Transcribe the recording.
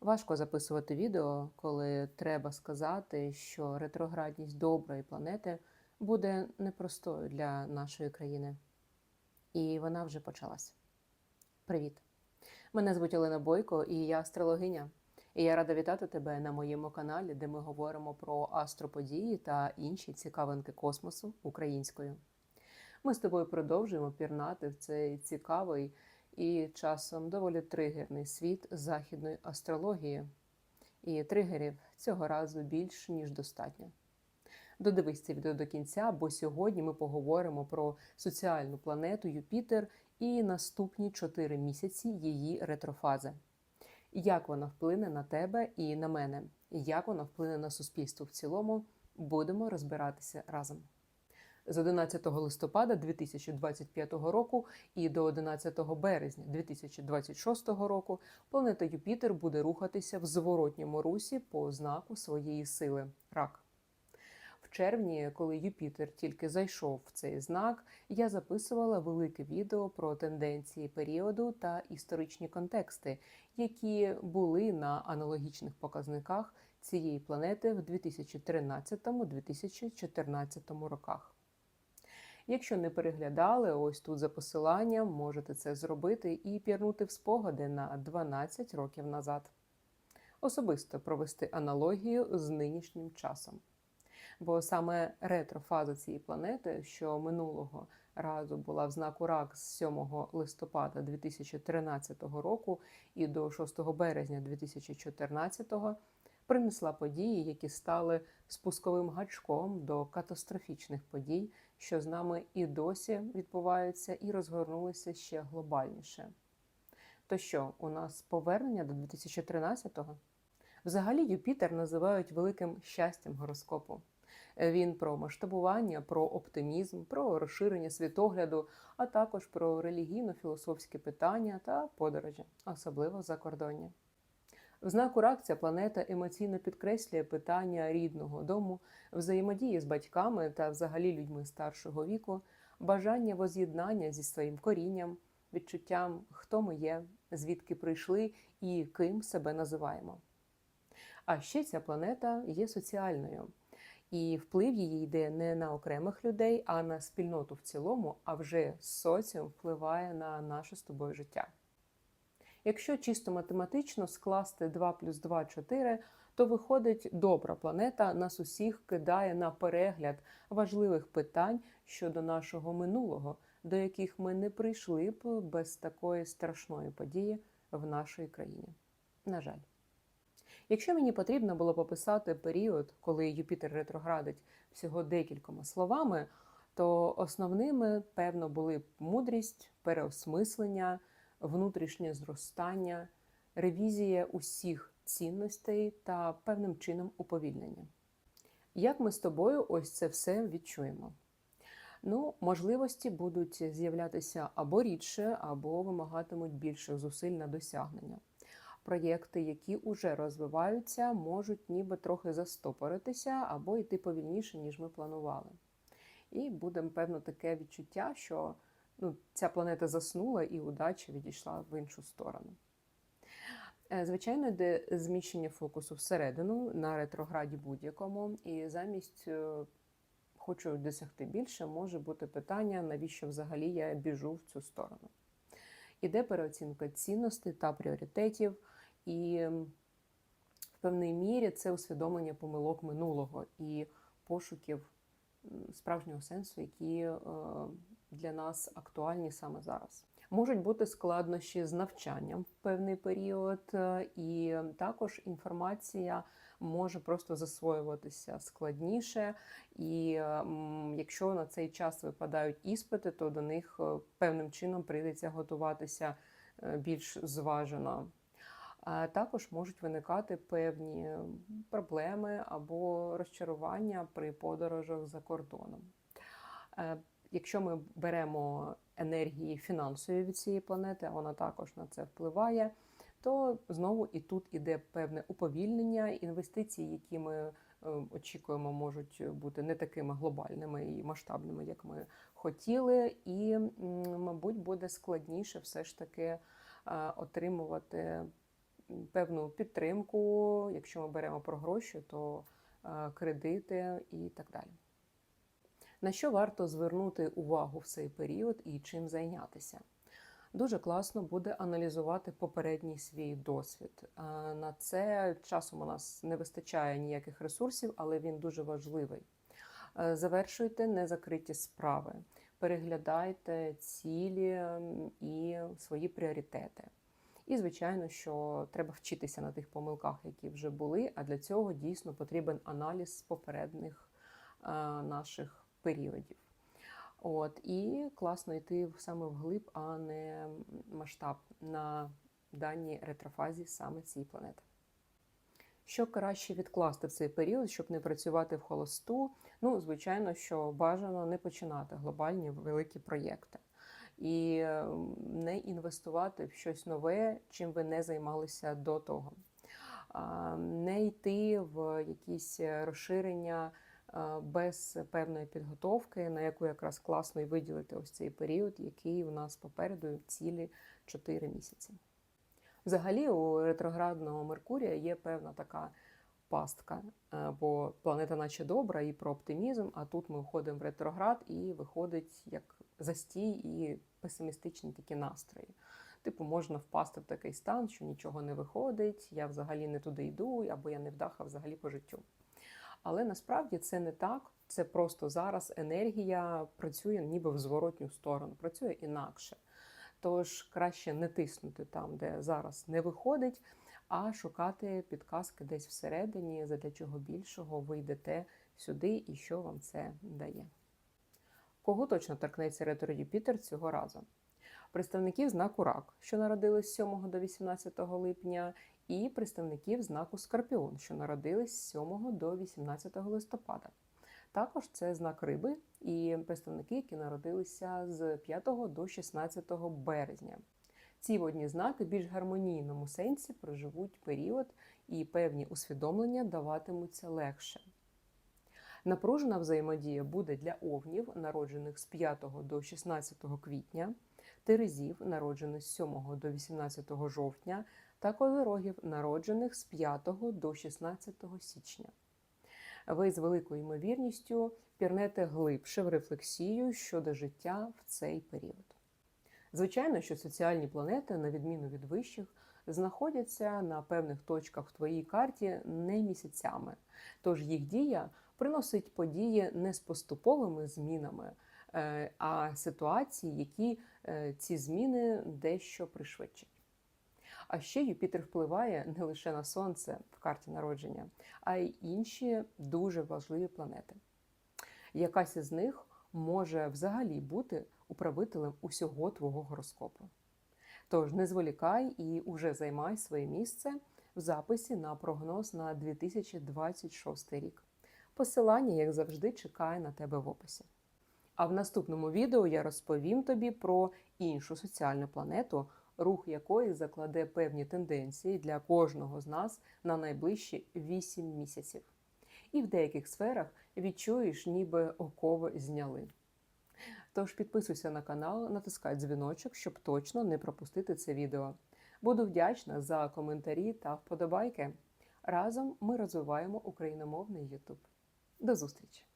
Важко записувати відео, коли треба сказати, що ретроградність доброї планети буде непростою для нашої країни. І вона вже почалась. Привіт! Мене звуть Олена Бойко, і я астрологиня. І я рада вітати тебе на моєму каналі, де ми говоримо про астроподії та інші цікавинки космосу українською. Ми з тобою продовжуємо пірнати в цей цікавий і часом доволі тригерний світ західної астрології. І тригерів цього разу більш ніж достатньо. Додивись це відео до кінця, бо сьогодні ми поговоримо про соціальну планету Юпітер і наступні 4 місяці її ретрофази. Як вона вплине на тебе і на мене, як вона вплине на суспільство в цілому, будемо розбиратися разом. З 11 листопада 2025 року і до 11 березня 2026 року планета Юпітер буде рухатися в зворотньому русі по знаку своєї сили рак. В червні, коли Юпітер тільки зайшов в цей знак, я записувала велике відео про тенденції періоду та історичні контексти, які були на аналогічних показниках цієї планети в 2013-2014 роках. Якщо не переглядали, ось тут за посиланням можете це зробити і пірнути в спогади на 12 років назад. Особисто провести аналогію з нинішнім часом. Бо саме ретрофаза цієї планети, що минулого разу була в знаку рак з 7 листопада 2013 року і до 6 березня 2014 принесла події, які стали спусковим гачком до катастрофічних подій, що з нами і досі відбуваються, і розгорнулися ще глобальніше. То що, у нас повернення до 2013-го? Взагалі, Юпітер називають великим щастям гороскопу. Він про масштабування, про оптимізм, про розширення світогляду, а також про релігійно-філософські питання та подорожі, особливо закордоння. В знаку рак ця планета емоційно підкреслює питання рідного дому, взаємодії з батьками та взагалі людьми старшого віку, бажання воз'єднання зі своїм корінням, відчуттям, хто ми є, звідки прийшли і ким себе називаємо. А ще ця планета є соціальною, і вплив її йде не на окремих людей, а на спільноту в цілому, а вже соціум впливає на наше з тобою життя. Якщо чисто математично скласти 2 плюс 2 – 4, то виходить добра планета нас усіх кидає на перегляд важливих питань щодо нашого минулого, до яких ми не прийшли б без такої страшної події в нашій країні. На жаль. Якщо мені потрібно було пописати період, коли Юпітер ретроградить всього декількома словами, то основними, певно, були б мудрість, переосмислення внутрішнє зростання, ревізія усіх цінностей та певним чином уповільнення. Як ми з тобою ось це все відчуємо? Ну, можливості будуть з'являтися або рідше, або вимагатимуть більших зусиль на досягнення. Проєкти, які вже розвиваються, можуть ніби трохи застопоритися або йти повільніше, ніж ми планували. І буде, певно, таке відчуття, що ну, ця планета заснула і удача відійшла в іншу сторону. Е, звичайно, йде зміщення фокусу всередину на ретрограді будь-якому, і замість е, хочу досягти більше, може бути питання, навіщо взагалі я біжу в цю сторону. Іде переоцінка цінностей та пріоритетів, і в певній мірі це усвідомлення помилок минулого і пошуків справжнього сенсу, які е, для нас актуальні саме зараз. Можуть бути складнощі з навчанням в певний період, е, і також інформація може просто засвоюватися складніше. І якщо на цей час випадають іспити, то до них е, певним чином прийдеться готуватися більш зважено. Також можуть виникати певні проблеми або розчарування при подорожах за кордоном. Якщо ми беремо енергії фінансові від цієї планети, а вона також на це впливає, то знову і тут іде певне уповільнення інвестицій, які ми е, очікуємо, можуть бути не такими глобальними і масштабними, як ми хотіли, і, мабуть, буде складніше все ж таки е, отримувати певну підтримку. Якщо ми беремо про гроші, то е, кредити і так далі. На що варто звернути увагу в цей період і чим зайнятися? Дуже класно буде аналізувати попередній свій досвід. На це часом у нас не вистачає ніяких ресурсів, але він дуже важливий. Завершуйте незакриті справи, переглядайте цілі і свої пріоритети. І, звичайно, що треба вчитися на тих помилках, які вже були. А для цього дійсно потрібен аналіз попередніх наших періодів. От і класно йти саме вглиб, а не масштаб на даній ретрофазі саме цієї планети. Що краще відкласти в цей період, щоб не працювати в холосту? Ну, звичайно, що бажано не починати глобальні великі проєкти і е, не інвестувати в щось нове, чим ви не займалися до того. Не йти в якісь розширення е, без певної підготовки, на яку якраз класно і виділити ось цей період, який у нас попереду цілі 4 місяці. Взагалі, у ретроградного Меркурія є певна така пастка, е, бо планета наче добра і про оптимізм, а тут ми входимо в ретроград і виходить як застій і песимістичні такі настрої. Типу, можна впасти в такий стан, що нічого не виходить, я взагалі не туди йду, або я не вдаха взагалі по життю. Але насправді це не так. Це просто зараз енергія працює ніби в зворотню сторону, працює інакше. Тож краще не тиснути там, де зараз не виходить, а шукати підказки десь всередині, задля чого більшого ви йдете сюди і що вам це дає. Кого точно торкнеться ретро Юпітер цього разу? Представників знаку Рак, що народились з 7 до 18 липня, і представників знаку Скорпіон, що народились з 7 до 18 листопада. Також це знак риби і представники, які народилися з 5 до 16 березня. Ці водні знаки в більш гармонійному сенсі проживуть період і певні усвідомлення даватимуться легше. Напружена взаємодія буде для овнів, народжених з 5 до 16 квітня, терезів, народжених з 7 до 18 жовтня, та козирогів, народжених з 5 до 16 січня. Ви з великою ймовірністю пірнете глибше в рефлексію щодо життя в цей період. Звичайно, що соціальні планети, на відміну від вищих, знаходяться на певних точках в твоїй карті не місяцями, тож їх дія приносить події не з поступовими змінами, а ситуації, які е, ці зміни дещо пришвидшать. А ще Юпітер впливає не лише на Сонце в карті народження, а й інші дуже важливі планети. Якась із них може взагалі бути управителем усього твого гороскопу. Тож не зволікай і уже займай своє місце в записі на прогноз на 2026 рік. Посилання, як завжди, чекає на тебе в описі. А в наступному відео я розповім тобі про іншу соціальну планету, рух якої закладе певні тенденції для кожного з нас на найближчі 8 місяців. І в деяких сферах відчуєш, ніби окови зняли. Тож підписуйся на канал, натискай дзвіночок, щоб точно не пропустити це відео. Буду вдячна за коментарі та вподобайки. Разом ми розвиваємо україномовний YouTube. До зустрічі!